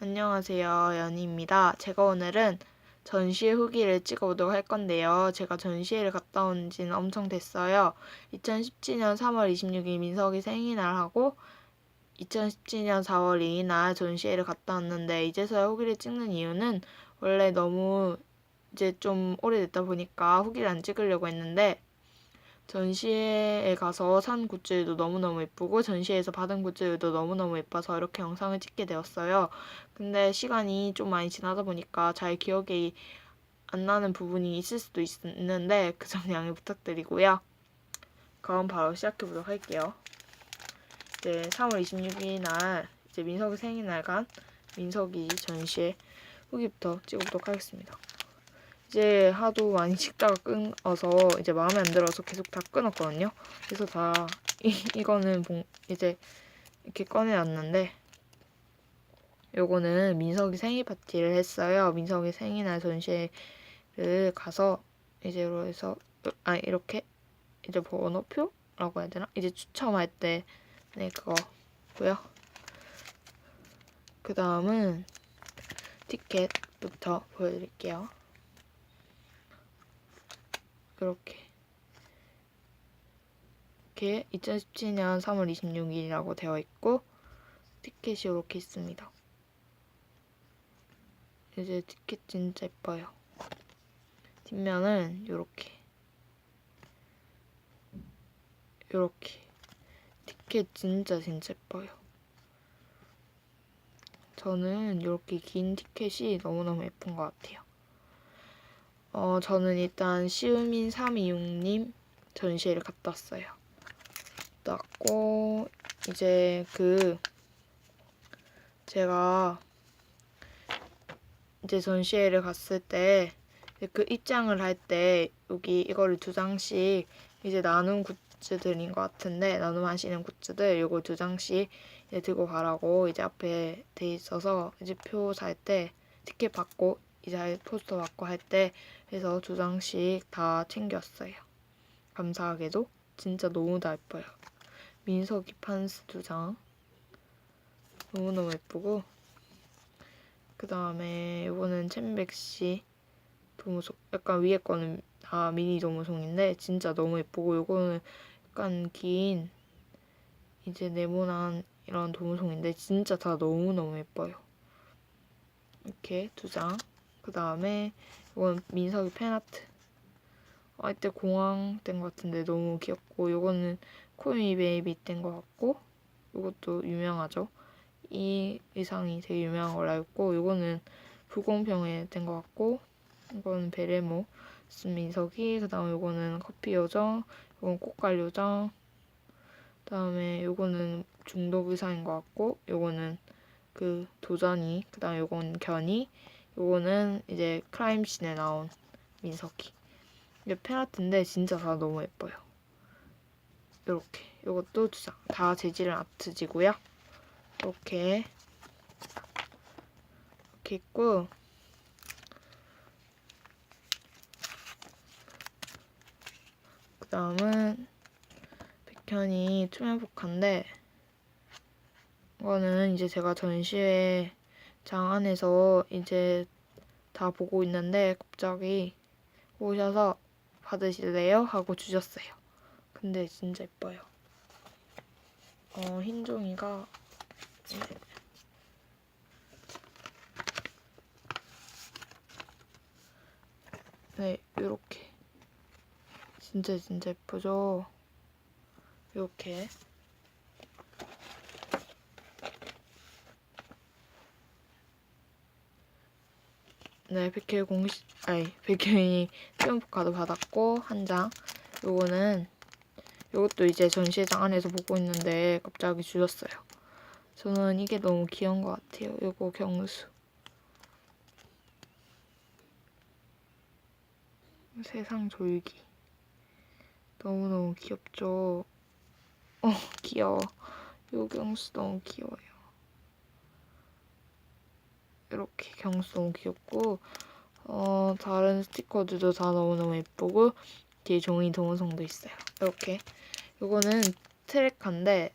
안녕하세요. 연희입니다. 제가 오늘은 전시회 후기를 찍어보도록 할 건데요. 제가 전시회를 갔다 온 지는 엄청 됐어요. 2017년 3월 26일 민석이 생일날하고 2017년 4월 2일 날 전시회를 갔다 왔는데 이제서야 후기를 찍는 이유는 원래 너무 이제 좀 오래됐다 보니까 후기를 안 찍으려고 했는데 전시회에 가서 산 굿즈들도 너무너무 예쁘고 전시회에서 받은 굿즈들도 너무너무 예뻐서 이렇게 영상을 찍게 되었어요. 근데 시간이 좀 많이 지나다 보니까 잘 기억이 안 나는 부분이 있을 수도 있, 있는데 그 점 양해 부탁드리고요. 그럼 바로 시작해 보도록 할게요. 이제 3월 26일 날 이제 민석이 생일날 간 민석이 전시회 후기부터 찍어보도록 하겠습니다. 이제 하도 많이 찍다가 끊어서 이제 마음에 안 들어서 계속 다 끊었거든요. 그래서 다 이, 이거는 봉, 이제 이렇게 꺼내놨는데 요거는 민석이 생일 파티를 했어요. 민석이 생일날 전시회를 가서 이제 해서 아 이렇게 이제 번호표라고 해야 되나? 이제 추첨할 때 네 그거고요. 그 다음은 티켓부터 보여드릴게요. 이렇게 이렇게 2017년 3월 26일이라고 되어 있고 티켓이 이렇게 있습니다. 이제 티켓 진짜 예뻐요. 뒷면은 이렇게 이렇게 티켓 진짜 진짜 예뻐요. 저는 이렇게 긴 티켓이 너무너무 예쁜 것 같아요. 어, 저는 일단 시우민 326님 전시회를 갔다 왔어요. 갔다 왔고, 이제 그, 제가 이제 전시회를 갔을 때, 그 입장을 할 때, 여기 이거를 두 장씩 이제 나눈 굿즈들인 것 같은데, 나눔하시는 굿즈들, 요거 두 장씩 이제 들고 가라고 이제 앞에 돼 있어서, 이제 표 살 때, 티켓 받고, 이제 포스터 받고 할 때, 해서 두 장씩 다 챙겼어요. 감사하게도 진짜 너무 다 예뻐요. 민석이 판스 두 장. 너무너무 예쁘고 그 다음에 이거는 챔백 씨 도무송 약간 위에 거는 다 미니 도무송인데 진짜 너무 예쁘고 이거는 약간 긴 이제 네모난 이런 도무송인데 진짜 다 너무너무 예뻐요. 이렇게 두 장. 그 다음에 이건 민석이 팬아트. 아, 이때 공항 땐 것 같은데 너무 귀엽고 요거는 코미 베이비 땐 것 같고 요것도 유명하죠. 이 의상이 되게 유명한 걸로 알고 있고 요거는 불공평에 된 것 같고 이거는 베레모 민석이 그 다음에 요거는 커피 요정 요건 꽃갈 요정 그 다음에 요거는 중독 의상인 것 같고 요거는 그 도전이 그 다음에 요건 견이 요거는 이제 크라임씬에 나온 민석이. 이게 팬아트인데 진짜 다 너무 예뻐요. 이렇게 요것도 두 장. 다 재질은 아트지고요. 이렇게 이렇게 있고 그 다음은 백현이 투명 복화인데 이거는 이제 제가 전시회 장 안에서 이제 다 보고 있는데 갑자기 오셔서 받으실래요? 하고 주셨어요. 근데 진짜 예뻐요. 어, 흰 종이가 네, 요렇게 진짜 진짜 예쁘죠? 요렇게 네, 백혈 공식, 아니, 백혈이 수영복카도 받았고, 한 장. 요거는, 요것도 이제 전시회장 안에서 보고 있는데, 갑자기 주셨어요. 저는 이게 너무 귀여운 것 같아요. 요거 경수. 세상 졸기. 너무너무 귀엽죠? 어, 귀여워. 요 경수 너무 귀여워요. 이렇게 경수 너무 귀엽고 어 다른 스티커들도 다 너무너무 예쁘고 뒤에 종이 동영상도 있어요. 이렇게 이거는 트랙한데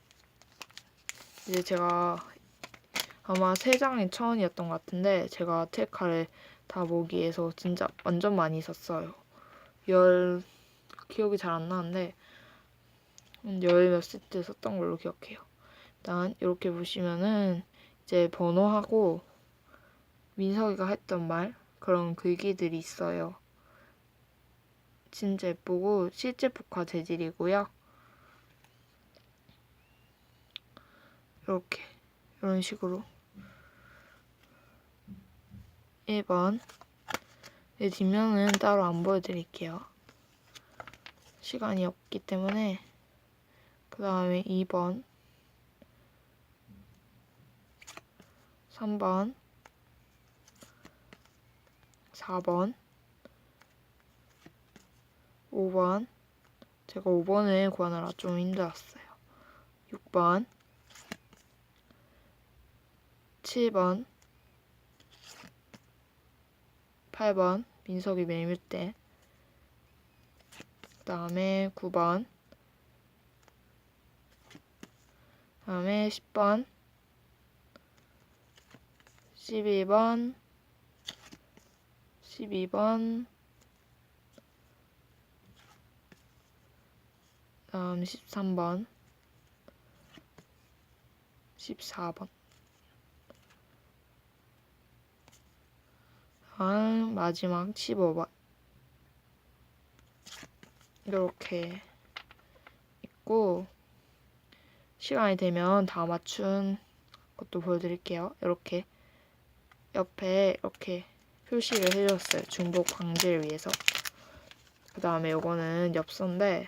이제 제가 아마 세 장이 천 원이었던 것 같은데 제가 트레카를 다 모기 위해서 진짜 완전 많이 샀어요. 열 기억이 잘 안 나는데 열 몇 세트 썼던 걸로 기억해요. 일단 이렇게 보시면은 이제 번호하고 민석이가 했던 말 그런 글귀들이 있어요. 진짜 예쁘고 실제 복화 재질이고요. 이렇게 이런 식으로 1번 이 뒷면은 따로 안 보여드릴게요. 시간이 없기 때문에 그 다음에 2번 3번 4번. 5번. 제가 5번을 구하느라 좀 힘들었어요. 6번. 7번. 8번. 민석이 메밀대. 그 다음에 9번. 그 다음에 10번. 11번 12번. 다음 13번. 14번. 다음 마지막 15번. 이렇게 있고 시간이 되면 다 맞춘 것도 보여드릴게요. 이렇게 옆에 이렇게 표시를 해줬어요. 중복 방지를 위해서. 그 다음에 요거는 엽서인데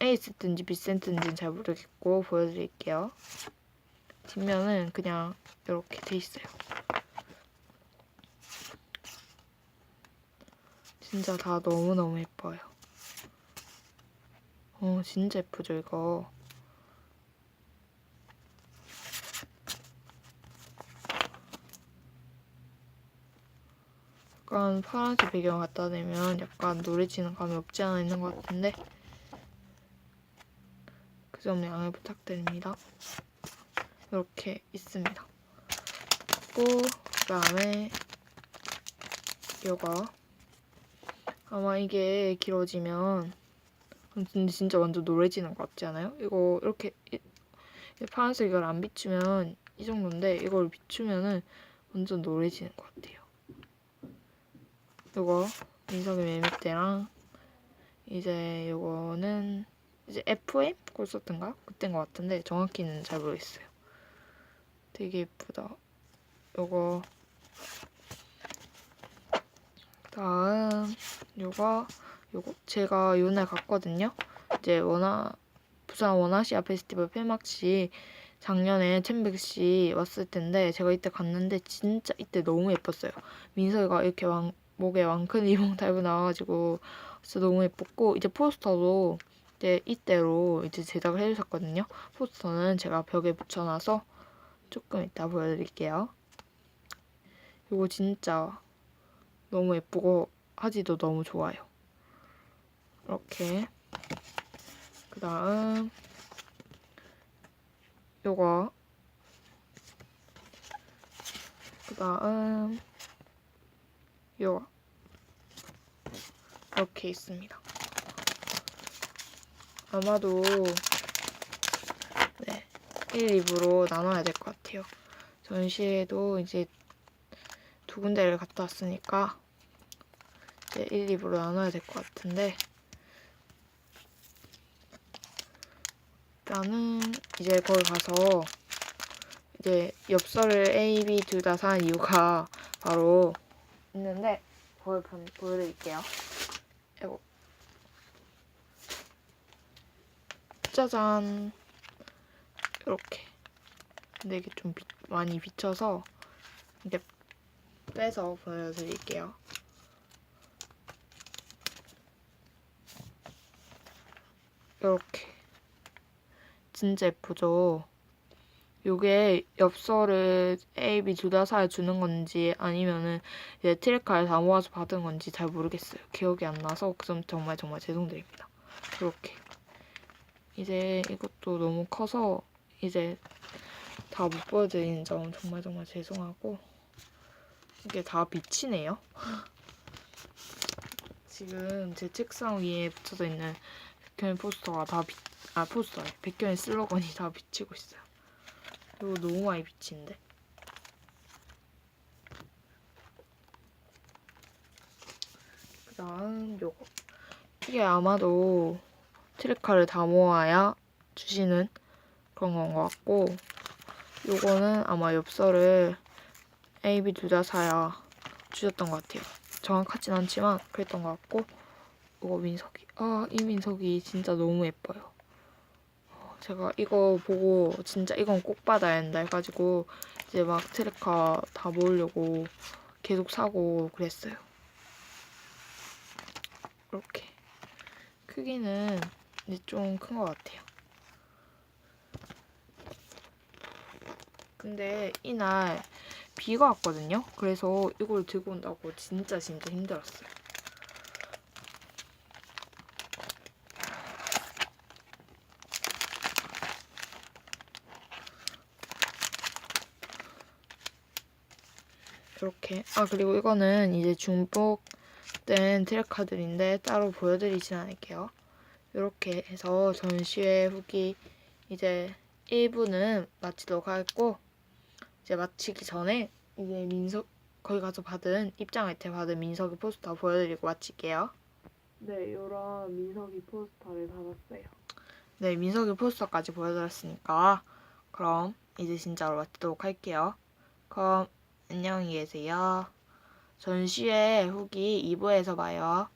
에이스든지 비센트인지는 잘 모르겠고 보여드릴게요. 뒷면은 그냥 이렇게 돼 있어요. 진짜 다 너무너무 예뻐요. 어, 진짜 예쁘죠, 이거. 약간 파란색 배경 갖다 대면 약간 노래지는 감이 없지 않아 있는 것 같은데 그 점 양해 부탁드립니다. 이렇게 있습니다. 그리고 그 다음에 이거 아마 이게 길어지면 근데 진짜 완전 노래지는 것 같지 않아요? 이거 이렇게 파란색 이걸 안 비추면 이 정도인데 이걸 비추면은 완전 노래지는 것 같아요. 이거 민석이 매미때랑 이제 요거는 이제 FM 꼴소트인가 그때인 것 같은데 정확히는 잘 모르겠어요. 되게 예쁘다. 요거 다음 요거 요거 제가 요날 갔거든요. 이제 원화 부산 원아시아 페스티벌 폐막식 작년에 챔백씨 왔을 텐데 제가 이때 갔는데 진짜 이때 너무 예뻤어요. 민석이가 이렇게 왕, 목에 왕큰 리봉 달고 나와가지고 진짜 너무 예뻤고 이제 포스터도 이제 이때로 이제 제작을 해주셨거든요. 포스터는 제가 벽에 붙여놔서 조금 이따 보여드릴게요. 이거 진짜 너무 예쁘고 하지도 너무 좋아요. 이렇게 그 다음 요거 그 다음 요거 이렇게 있습니다. 아마도 네 1, 2부로 나눠야 될 것 같아요. 전시회도 이제 두 군데를 갔다 왔으니까 이제 1, 2부로 나눠야 될 것 같은데 일단은 이제 거기 가서 이제 엽서를 A, B 둘 다 산 이유가 바로 있는데 보여, 보여드릴게요. 이거 짜잔 이렇게 근데 이게 좀 비- 많이 비쳐서 이게 빼서 보여드릴게요. 이렇게 진짜 예쁘죠? 요게 엽서를 A, B 둘 다 사야 주는 건지 아니면은 이제 트레카를 다 모아서 받은 건지 잘 모르겠어요. 기억이 안 나서 그 점 정말 정말 죄송드립니다. 이렇게 이제 이것도 너무 커서 이제 다 못 보여드리는 점 정말 정말 죄송하고 이게 다 비치네요. 지금 제 책상 위에 붙여져 있는 백현의 포스터가 다 비, 아 포스터에 백현의 슬로건이 다 비치고 있어요. 이거 너무 많이 비치는데. 그 다음 요거 이게 아마도 트리카를 다 모아야 주시는 그런 건 것 같고 요거는 아마 엽서를 A, B 둘 다 사야 주셨던 것 같아요. 정확하진 않지만 그랬던 것 같고 이거 민석이 아 이 민석이 진짜 너무 예뻐요. 어, 제가 이거 보고 진짜 이건 꼭 받아야 한다 해가지고 이제 막 트레카 다 모으려고 계속 사고 그랬어요. 이렇게 크기는 이제 좀 큰 것 같아요. 근데 이날 비가 왔거든요. 그래서 이걸 들고 온다고 진짜 진짜 힘들었어요. 이렇게 아 그리고 이거는 이제 중복된 트랙카들인데 따로 보여드리진 않을게요. 이렇게 해서 전시회 후기 이제 1부는 마치도록 하겠고 이제 마치기 전에 이제 민석 거기 가서 받은 입장할 때 받은 민석이 포스터 보여드리고 마칠게요. 네, 이런 민석이 포스터를 받았어요. 네, 민석이 포스터까지 보여드렸으니까 그럼 이제 진짜로 마치도록 할게요. 그럼 안녕히 계세요. 전시회 후기 2부에서 봐요.